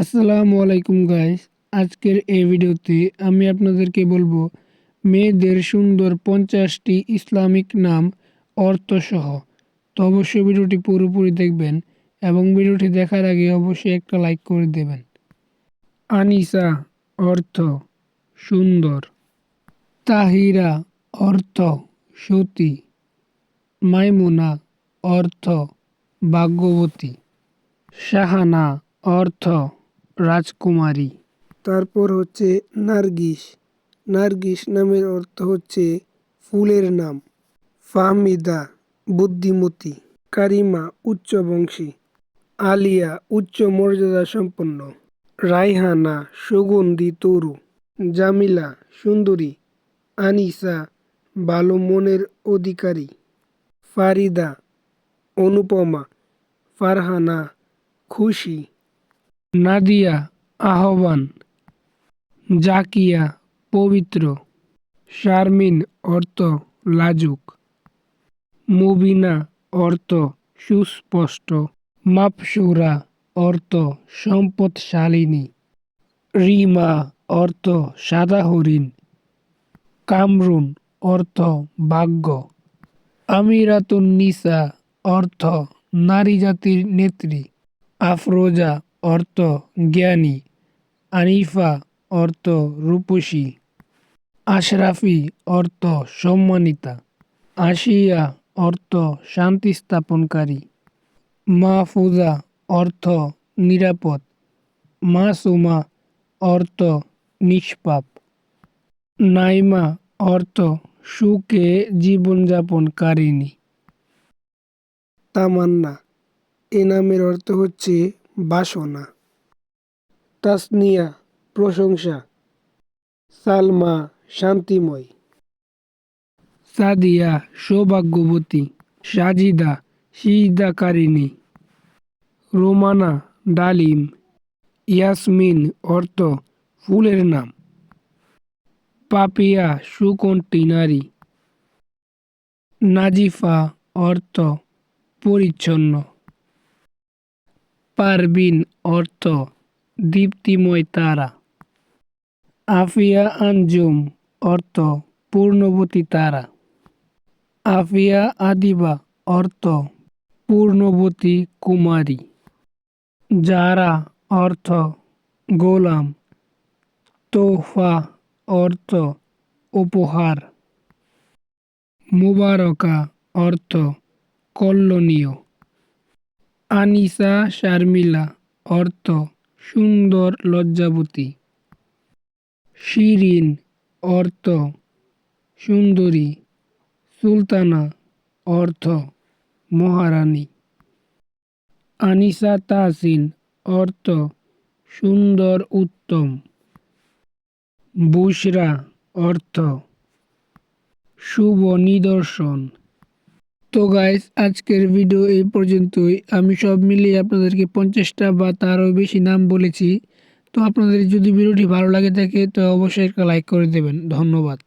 আসসালামু আলাইকুম গাইস আজকের এই ভিডিওতে আমি আপনাদেরকে বলব, মেয়েদের সুন্দর পঞ্চাশটি ইসলামিক নাম, অর্থসহ। তো অবশ্যই ভিডিওটি পুরোপুরি দেখবেন এবং ভিডিওটি দেখার আগে অবশ্যই একটা লাইক করে দেবেন। আনিসা, অর্থ, সুন্দর। তাহিরা, অর্থ, সতী। মাইমুনা, অর্থ, ভাগ্যবতী। শাহানা, অর্থ রাজকুমারী। তারপর হচ্ছে নার্গিস। নার্গিস নামের অর্থ হচ্ছে ফুলের নাম। ফাহমিদা, বুদ্ধিমতী, কারিমা উচ্চবংশী আলিয়া, উচ্চ মর্যাদা সম্পন্ন। রাইহানা, সুগন্ধি তরু। জামিলা, সুন্দরী। আনিসা, ভালো মনের অধিকারী। ফারিদা, অনুপমা। ফারহানা, খুশি। নাদিয়া, আহ্বান। জাকিয়া, পবিত্র। শারমিন, অর্থ, লাজুক। মুবিনা, অর্থ, সুস্পষ্ট। মাপসুরা, অর্থ, সম্পদশালিনী। রিমা, অর্থ, সাদা হরিণ। কামরুন, অর্থ, ভাগ্য। আমিরাতুন নিসা, অর্থ, নারী জাতির নেত্রী। আফরোজা অর্থ জ্ঞানী। আনিফা অর্থ রূপসী আশরাফি অর্থ সম্মানিতা। আশিয়া অর্থ শান্তি স্থাপনকারী। মাহফুজা অর্থ নিরাপদ। মাসুমা অর্থ নিষ্পাপ। নাইমা অর্থ সুখে জীবনযাপনকারিণী। তামান্না। এ নামের অর্থ হচ্ছে বাসনা, তাসনিয়া, প্রশংসা, সালমা, শান্তিময়, সাদিয়া, সৌভাগ্যবতী, সাজিদা, সিজদাকারিণী, রোমানা, ডালিম, ইয়াসমিন অর্থ ফুলের নাম, পাপিয়া সুকণ্ঠী নারী, নাজিফা অর্থ পরিচ্ছন্ন। পারবিন অর্থ, দীপ্তিময় তারা। আফিয়া আঞ্জুম অর্থ, পূর্ণবতী তারা। আফিয়া আদিবা অর্থ, পূর্ণবতী কুমারী। যারা অর্থ, গোলাম। তোহফা অর্থ, উপহার। মুবারকা অর্থ কল্যাণীয় আনিসা শারমিলা, অর্থ, সুন্দর লজ্জাবতী। শিরিন, অর্থ, সুন্দরী। সুলতানা, অর্থ, মহারানী। আনিসা তাহসিন, অর্থ, সুন্দর উত্তম। বুসরা অর্থ, শুভ নিদর্শন। তো গাইস আজকের ভিডিও এই পর্যন্তই। আমি সব মিলিয়ে আপনাদেরকে পঞ্চাশটা বা তারও বেশি নাম বলেছি। তো আপনাদের যদি ভিডিওটি ভালো লাগে থাকে, তো অবশ্যই একটা লাইক করে দেবেন। ধন্যবাদ।